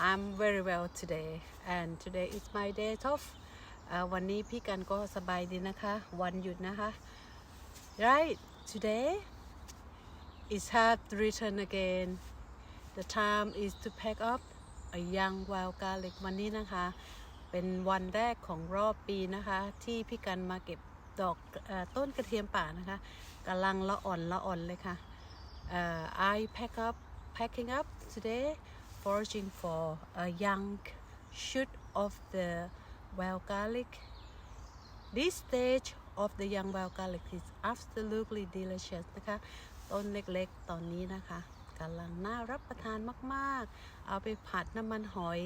I'm very well today and today is my day off เอ่อวันนี้พี่กันก็สบายดีนะคะ วันหยุดนะคะ right today is hard to return again the time is to pack up a young wild garlic วันนี้นะคะ เป็นวันแรกของรอบปีนะคะ ที่พี่กันมาเก็บดอกอต้นกระเทียมป่านะคะกำลังละอ่อนละอ่อนเลยค่ะ uh, I pack up packing up today foraging for a young shoot of the wild garlic this stage of the young wild garlic is absolutely delicious นะคะ ต้นเล็กๆ ตอนนี้นะคะกำลังน่ารับประทานมากๆ เอาไปผัดน้ำมันหอย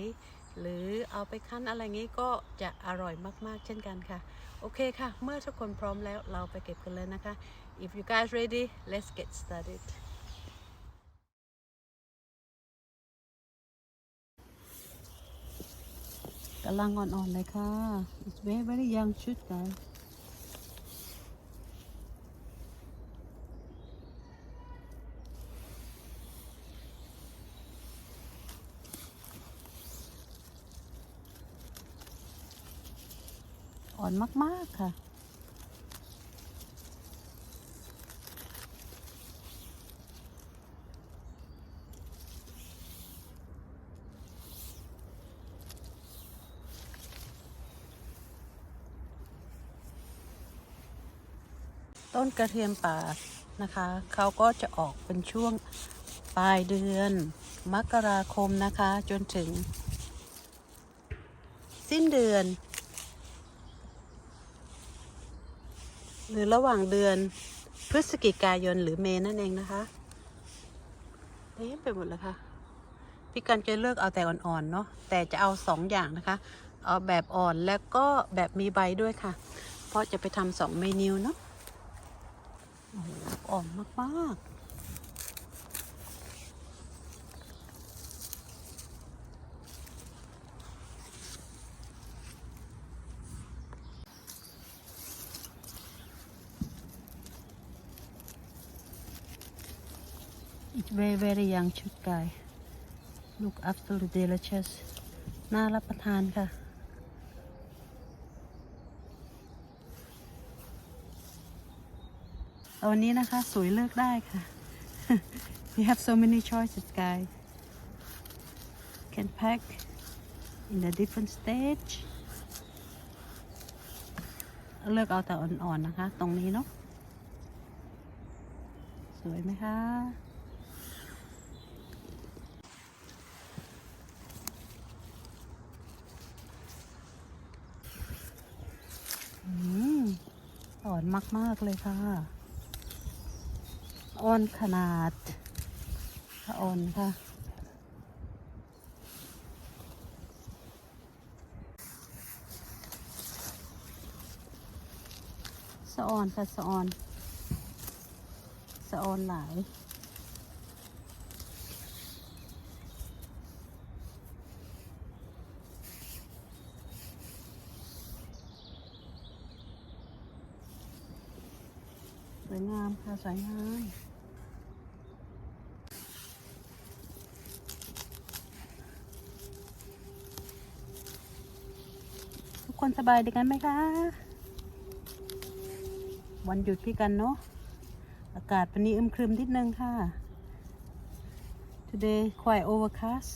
หรือเอาไปคั้นอะไรงี้ก็จะอร่อยมากๆ เช่นกันค่ะ โอเคค่ะ เมื่อทุกคนพร้อมแล้วเราไปเก็บกันเลยนะคะ if you guys ready let's get started กำลังอ่อนๆเลยค่ะ it's very very young shoot guys อ่อนมาก ๆ ค่ะ ต้นกระเทียมป่านะคะเขาก็จะออกเป็นช่วงปลายเดือนมกราคมนะคะ จนถึง สิ้นเดือน หรือระหว่างเดือนพฤศจิกายนหรือเมนั่นเองนะคะเต็มไปหมดเลยค่ะพี่กันจะเลือกเอาแต่อ่อนๆเนาะแต่จะเอาสองอย่างนะคะ เอาแบบอ่อนแล้วก็แบบมีใบด้วยค่ะ เพราะจะไปทำสองเมนูเนาะ อ้โหอ่อนมากๆ It's very very young shoot guy look absolutely delicious น่ารับประทานค่ะ ตอนนี้นะคะ สวยเลือกได้ค่ะ we have so many choices guys can pack in a different stage เลือกเอาแต่อ่อนๆนะคะ ตรงนี้เนาะสวยไหมคะอืมอ่อนมาก ๆ เลยค่ะ อ่อนขนาดอ่อนค่ะ สะออนค่ะ สะออน สะออนหลายสวยงามค่ะสวยงาม คนสบายดีกันไหมคะ วันหยุดพี่กันเนาะ อากาศวันนี้อึมครึมนิดนึงค่ะ Today quite overcast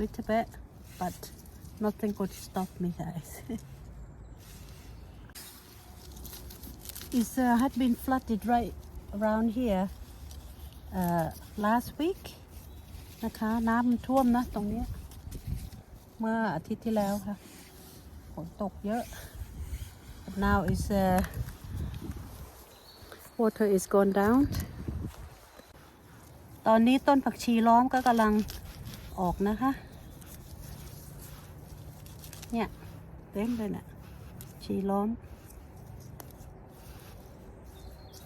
little bit but nothing could stop me guys It uh, had been flooded right around here uh, last week นะคะ น้ำท่วมนะตรงเนี้ยเมื่ออาทิตย์ที่แล้วค่ะ ฝนตกเยอะ But now is uh, water is gone down ตอนนี้ต้นผักชีล้อมก็กำลังออกนะคะ เนี่ยเต็มเลยนะ่ะชีล้อม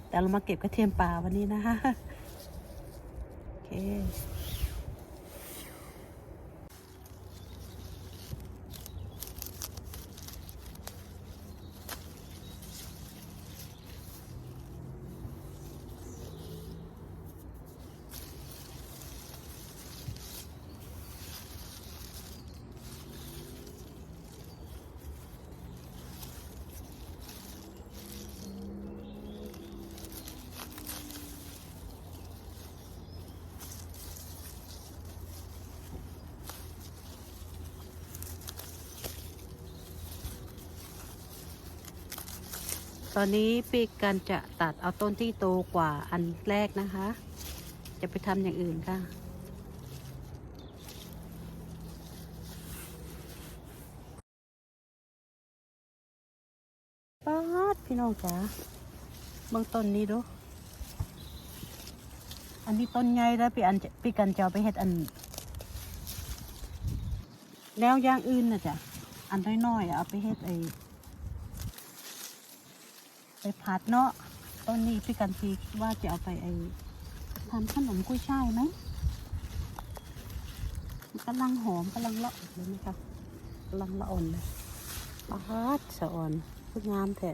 แต่เรามาเก็บกระเทียมป่าวันนี้นะคะ โอเค ตอนนี้ปีกันจะตัดเอาต้นที่โตกว่าอันแรกนะคะ จะไปทำอย่างอื่นค่ะป้าดพี่น้องจ๋าเบื้องต้นนี้ดูอันนี้ต้นใหญ่แล้วพี่อันจะพี่กันจะเอาไปเฮ็ดอันแนวอย่างอื่นนะจ๊ะ อันน้อยๆเอาไปเฮ็ดไอ ผัดเนาะต้นนี้พี่กันทีว่าจะเอาไปไอทำขนมกุ้ยช่ายไหมมันกำลังหอมกำลังละเลยไหมคะกำลังละอ่อนเลยปาดสะอ่อนพูดงามแท้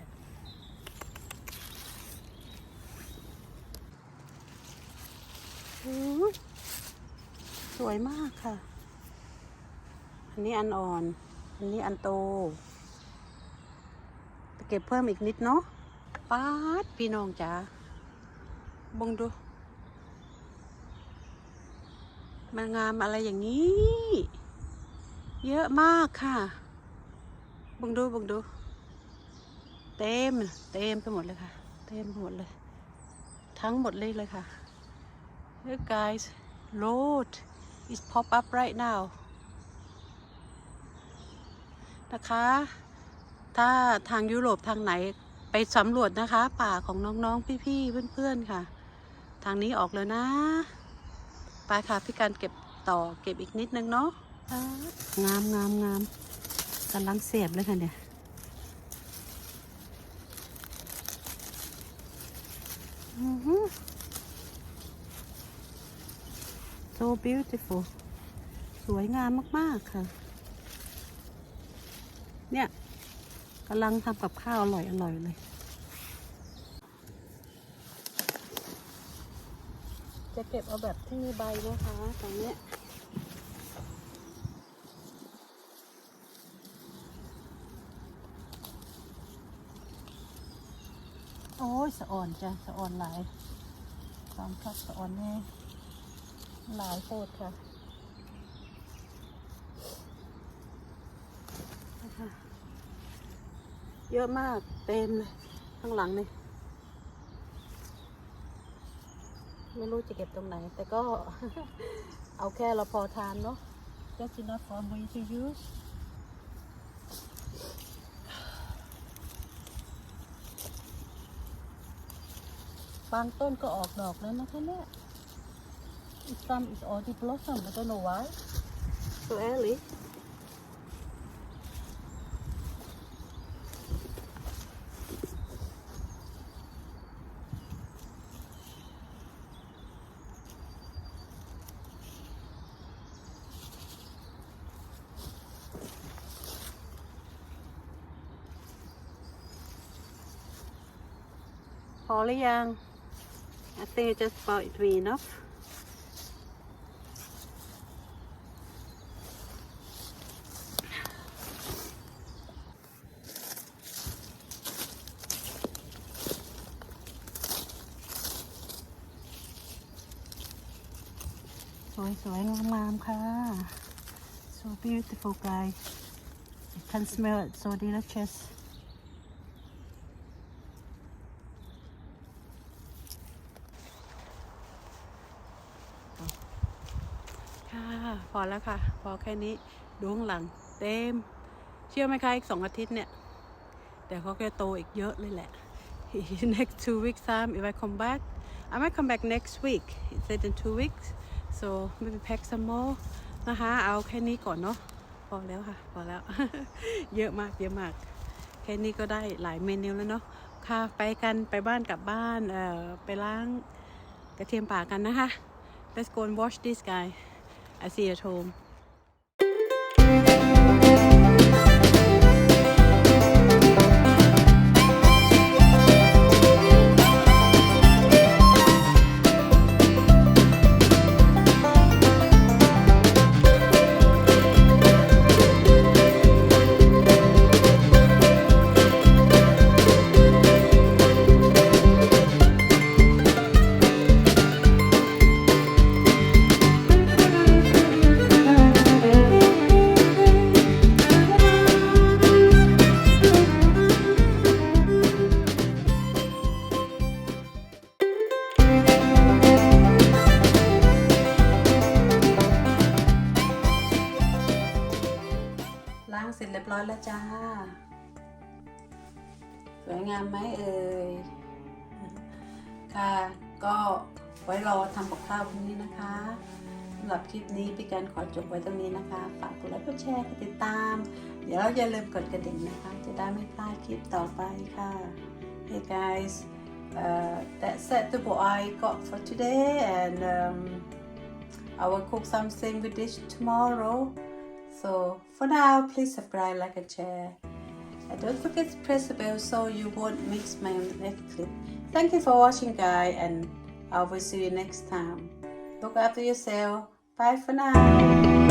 สวยมากค่ะ อันนี้อันอ่อน อันนี้อันโต ไปเก็บเพิ่มอีกนิดเนาะ ป๊าดพี่น้องจ๋าบงดู มันงามอะไรอย่างนี้ เยอะมากค่ะบงดูบงดู เต็ม เต็มไปหมดเลยค่ะ เต็มไปหมดเลย ทั้งหมดเลยเลยค่ะ Look guys road is pop up right now นะคะ ถ้าทางยุโรปทางไหน ไปสำรวจนะคะ ป่าของน้องๆพี่ๆเพื่อนๆค่ะ ทางนี้ออกเลยนะ ไปค่ะพี่การเก็บต่อเก็บอีกนิดนึงเนาะงามงามงามกำลังเสียบเลยค่ะเนี่ยอือ so beautiful สวยงามมาก ๆ ค่ะ เนี่ย กำลังทำกับข้าวอร่อยอร่อยเลยจะเก็บเอาแบบที่มีใบนะคะตรงเนี้ยโอ้ยสะอ่อนจ้ะสะอ่อนหลายสามคับสะอ่อนแน่หลายโคตรค่ะ เยอะมากเต็มเลยข้างหลังนี่ไม่รู้จะเก็บตรงไหน แต่ก็ เอาแค่เราพอทานเนาะ just enough for me to use บางต้นก็ออกดอกแล้วนะคะเนี่ย some is already blossom I don't know why so early อหรือยัง I think it's just about to be enough สวยสวยงามงามๆ ค่ะ so beautiful guys you can smell it so delicious ค่ะ พ อแล้วค่ะ พอแค่นี้ดูข้างหลังเต็ม เชื่อไหมคะอีกสองอาทิตย์เนี่ย แต่เขาก็โตอีกเยอะเลยแหละ next two weeks time if I come back I might come back next week it said in two weeks so maybe pack some more นะคะ เอาแค่นี้ก่อนเนาะพอแล้วค่ะ พอแล้ว เยอะมาก เยอะมาก แค่นี้ก็ได้หลายเมนูแล้วเนาะ ค่ะ ไปกัน ไปบ้านกลับบ้าน เอ่อ ไปล้างกระเทียมป่ากันนะคะ Let's go and wash this guy I see at home ก็ไว้รอทำกับข้าวพรุ่งนี้นะคะสำหรับคลิปนี้พี่การขอจบไว้ตรงนี้นะคะ ฝากกดไลค์กดแชร์กดติดตาม เดี๋ยวเราอย่าลืมกดกระดิ่งนะคะ จะได้ไม่พลาดคลิปต่อไปค่ะ Hey guys uh, that's it to what I got for today and um, I will cook something with this tomorrow so for now please subscribe like and share and don't forget to press the bell so you won't miss my next clip thank you for watching guys and I will see you next time. Look after yourself. Bye for now